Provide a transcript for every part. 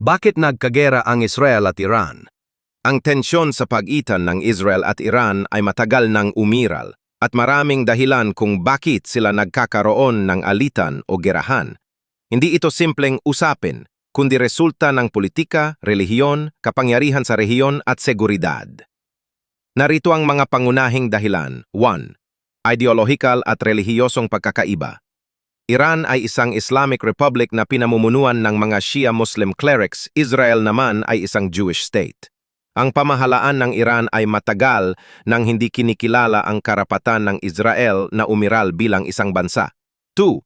Bakit nagkagera ang Israel at Iran? Ang tensyon sa pagitan ng Israel at Iran ay matagal nang umiral at maraming dahilan kung bakit sila nagkakaroon ng alitan o gerahan. Hindi ito simpleng usapin, kundi resulta ng politika, relihiyon, kapangyarihan sa rehiyon at seguridad. Narito ang mga pangunahing dahilan. 1. Ideolohikal at relihiyosong pagkakaiba. Iran ay isang Islamic Republic na pinamumunuan ng mga Shia Muslim clerics, Israel naman ay isang Jewish state. Ang pamahalaan ng Iran ay matagal nang hindi kinikilala ang karapatan ng Israel na umiral bilang isang bansa. 2.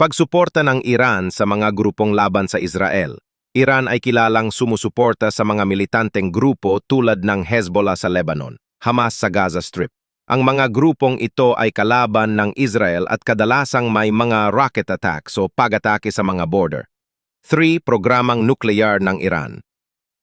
Pagsuporta ng Iran sa mga grupong laban sa Israel. Iran ay kilalang sumusuporta sa mga militanteng grupo tulad ng Hezbollah sa Lebanon, Hamas sa Gaza Strip. Ang mga grupong ito ay kalaban ng Israel at kadalasang may mga rocket attacks o pag-atake sa mga border. 3. Programang nuklear ng Iran.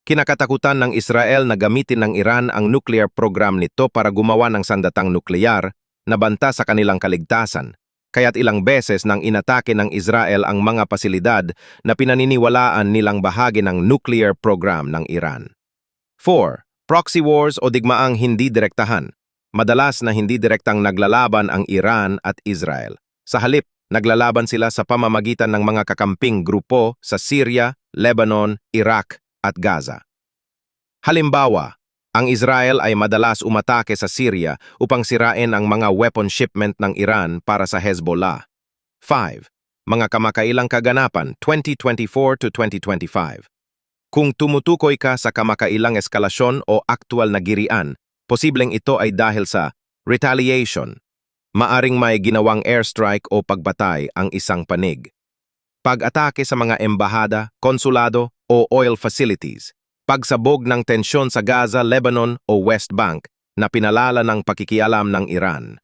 Kinakatakutan ng Israel na gamitin ng Iran ang nuclear program nito para gumawa ng sandatang nuklear na banta sa kanilang kaligtasan, kaya't ilang beses nang inatake ng Israel ang mga pasilidad na pinaniniwalaan nilang bahagi ng nuclear program ng Iran. 4. Proxy wars o digmaang hindi direktahan. Madalas na hindi direktang naglalaban ang Iran at Israel. Sa halip, naglalaban sila sa pamamagitan ng mga kakamping grupo sa Syria, Lebanon, Iraq at Gaza. Halimbawa, ang Israel ay madalas umatake sa Syria upang sirain ang mga weapon shipment ng Iran para sa Hezbollah. 5. Mga kamakailang kaganapan 2024 to 2025. Kung tumutukoy ka sa kamakailang eskalasyon o aktwal na girian, posibleng ito ay dahil sa retaliation. Maaring may ginawang airstrike o pagbatay ang isang panig. Pag-atake sa mga embahada, konsulado o oil facilities, pagsabog ng tensyon sa Gaza, Lebanon o West Bank na pinalala ng pakikialam ng Iran.